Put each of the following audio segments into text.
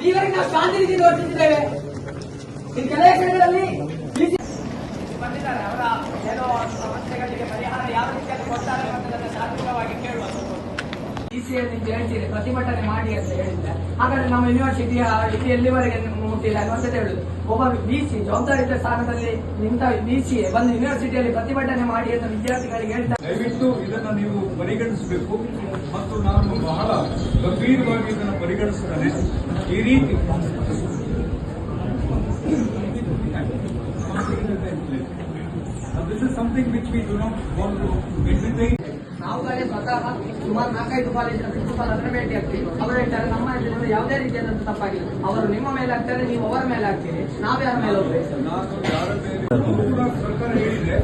ಈವರೆಗೆ ನಾವು ಶಾಂತಿ ರೀತಿ ಈ ಕೆಲವೇ ಡಿಸಿಯಲ್ಲಿ ಹೇಳ್ತೀರಿ, ಪ್ರತಿಭಟನೆ ಮಾಡಿ ಅಂತ ಹೇಳಿದ್ರೆ. ಹಾಗಾದ್ರೆ ನಮ್ಮ ಯೂನಿವರ್ಸಿಟಿಯ ಇದು ಎಲ್ಲಿವರೆಗೆ ಮುಟ್ಟಿಲ್ಲ ಅಂತ ಹೇಳುದು ಒಬ್ಬ ಡಿಸಿ ಜವಾಬ್ದಾರಿತ ಸ್ಥಾನದಲ್ಲಿ ನಿಂತ ಬಿಸಿ ಬಂದು ಯೂನಿವರ್ಸಿಟಿಯಲ್ಲಿ ಪ್ರತಿಭಟನೆ ಮಾಡಿ ಅಂತ ವಿದ್ಯಾರ್ಥಿಗಳಿಗೆ ಹೇಳ್ತಾರೆ ದಯವಿಟ್ಟು ಇದನ್ನು ನೀವು ಪರಿಗಣಿಸಬೇಕು ಮತ್ತು ನಾನು ಬಹಳ ಗಂಭೀರವಾಗಿ ಇದನ್ನು ಪರಿಗಣಿಸ್ತೇನೆ. ಈ ರೀತಿ This is something which we do not want to entertain ನಾವುಗಳೇ ಸ್ವತಃ ಸುಮಾರು ನಾಲ್ಕೈದು ಕಾಲೇಜಿನ ಪ್ರಿನ್ಸಿಪಾಲ್ ಹತ್ರ ಭೇಟಿ ಆಗ್ತೀವಿ. ಅವರು ಹೇಳ್ತಾರೆ, ನಮ್ಮ ಯಾವುದೇ ರೀತಿಯಾದಂತ ತಪ್ಪಾಗಿಲ್ಲ. ಅವರು ನಿಮ್ಮ ಮೇಲೆ ಆಗ್ತಾರೆ ನೀವು ಅವರ ಮೇಲೆ ಹೋಗ್ಬೇಕು. ನಾನು ಯಾರ ಮೇಲೆ ಸರ್ಕಾರ ಹೇಳಿದೆ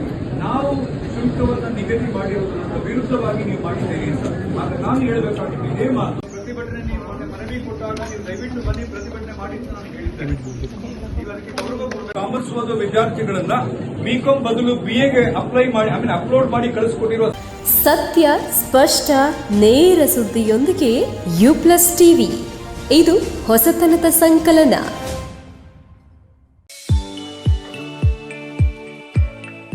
ನಾವು ಶುಲ್ಕವನ್ನು ನಿಗದಿ ಮಾಡಿರುವುದರ ವಿರುದ್ಧವಾಗಿ ನೀವು ಮಾಡಿದ್ದೀರಿ ಅಂತ. ನಾನು ಹೇಳಬೇಕಾಗಿದ್ದು ಇದೇ ಮಾತು ಪ್ರತಿಭಟನೆ ನೀವು ಮೊನ್ನೆ ಮನವಿ ಕೊಟ್ಟಾಗ ನೀವು ದಯವಿಟ್ಟು ಬನ್ನಿ ಪ್ರತಿಭಟನೆ ಮಾಡಿ ಅಂತ ನಾನು ಹೇಳಿದ್ದೇನೆ ನೀವು ಅದಕ್ಕೆ ಗೌರವ ಕೊಡಬೇಕು. ಕಾಮರ್ಸ್ ಓದೋ ವಿದ್ಯಾರ್ಥಿಗಳನ್ನ ಬಿಕಾಂ ಬದಲು ಬಿ ಎಗೆ ಅಪ್ಲೈ ಮಾಡಿ ಐ ಮೀನ್ ಅಪ್ಲೋಡ್ ಮಾಡಿ ಕಳಿಸ್ಕೊಟ್ಟಿರುವ ಸತ್ಯ, ಸ್ಪಷ್ಟ, ನೇರ ಸುದ್ದಿಯೊಂದಿಗೆ ಯು ಪ್ಲಸ್ ಟಿವಿ ಇದು ಹೊಸತನದ ಸಂಕಲನ.